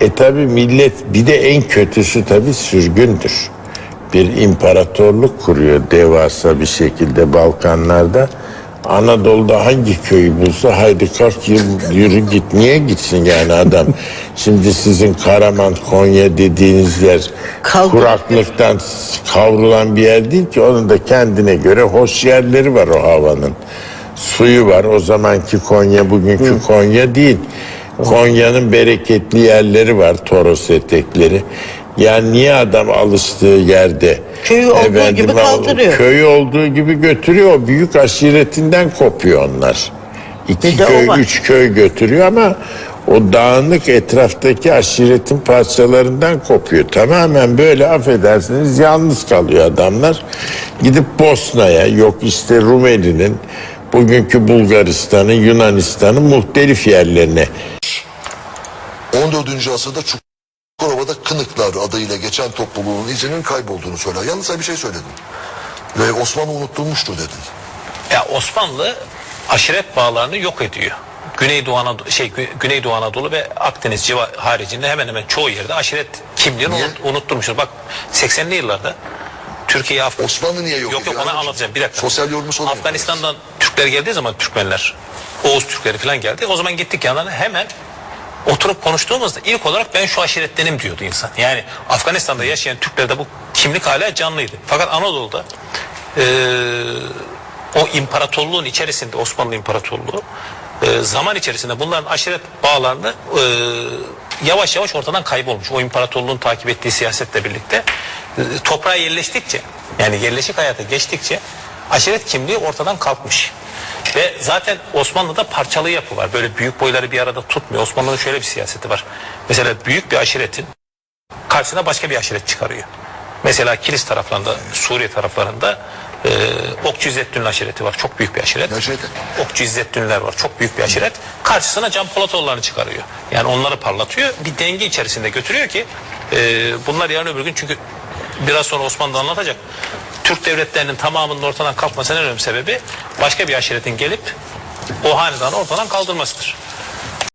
E tabi millet bir de en kötüsü tabi sürgündür. Bir imparatorluk kuruyor devasa bir şekilde Balkanlarda. Anadolu'da hangi köyü bulsa haydi kalk yürü, yürü git. Niye gitsin yani adam? Şimdi sizin Karaman, Konya dediğiniz yer Kaldı. kuraklıktan kavrulan bir yer değil ki. Onun da kendine göre hoş yerleri var o havanın. Suyu var. O zamanki Konya bugünkü Konya değil. Konya'nın bereketli yerleri var. Toros etekleri. Yani niye adam alıştığı yerde Köyü olduğu gibi o kaldırıyor. Köyü olduğu gibi götürüyor. O büyük aşiretinden kopuyor onlar. İki Bir de o köy, var. üç köy götürüyor ama o dağınık etraftaki aşiretin parçalarından kopuyor. Tamamen böyle affedersiniz yalnız kalıyor adamlar. Gidip Bosna'ya yok işte Rumeli'nin bugünkü Bulgaristan'ın Yunanistan'ın muhtelif yerlerine 14. asırda Çukurova'da Kınıklar adıyla geçen topluluğun izinin kaybolduğunu söyler. Yalnız sen bir şey söyledin. Ve Osmanlı unutturmuştur dedin. Ya Osmanlı aşiret bağlarını yok ediyor. Güneydoğu Anadolu, şey, Gü- Güneydoğu Anadolu ve Akdeniz civa haricinde hemen hemen çoğu yerde aşiret kimliğini Niye? unut, unutturmuştur. Bak 80'li yıllarda Türkiye Af Osmanlı niye yok Yok yok ediyor? onu anlatacağım bir dakika. Sosyal yorumu sorayım. Afganistan'dan Türkler geldiği zaman Türkmenler, Oğuz Türkleri falan geldi. O zaman gittik yanlarına hemen oturup konuştuğumuzda ilk olarak ben şu aşirettenim diyordu insan. Yani Afganistan'da yaşayan Türklerde bu kimlik hala canlıydı. Fakat Anadolu'da eee, o imparatorluğun içerisinde Osmanlı İmparatorluğu eee, zaman içerisinde bunların aşiret bağlarını eee, yavaş yavaş ortadan kaybolmuş. O imparatorluğun takip ettiği siyasetle birlikte eee, toprağa yerleştikçe yani yerleşik hayata geçtikçe aşiret kimliği ortadan kalkmış. Ve zaten Osmanlı'da parçalı yapı var. Böyle büyük boyları bir arada tutmuyor. Osmanlı'nın şöyle bir siyaseti var. Mesela büyük bir aşiretin karşısına başka bir aşiret çıkarıyor. Mesela Kilis taraflarında, Suriye taraflarında e, Okçu İzzettin'in aşireti var. Çok büyük bir aşiret. Aşireti? Okçu İzzettinler var. Çok büyük bir aşiret. Karşısına Can Polatoğulları'nı çıkarıyor. Yani onları parlatıyor. Bir denge içerisinde götürüyor ki e, bunlar yarın öbür gün çünkü biraz sonra Osmanlı anlatacak. Türk devletlerinin tamamının ortadan kalkmasının en önemli sebebi başka bir aşiretin gelip o hanedanı ortadan kaldırmasıdır.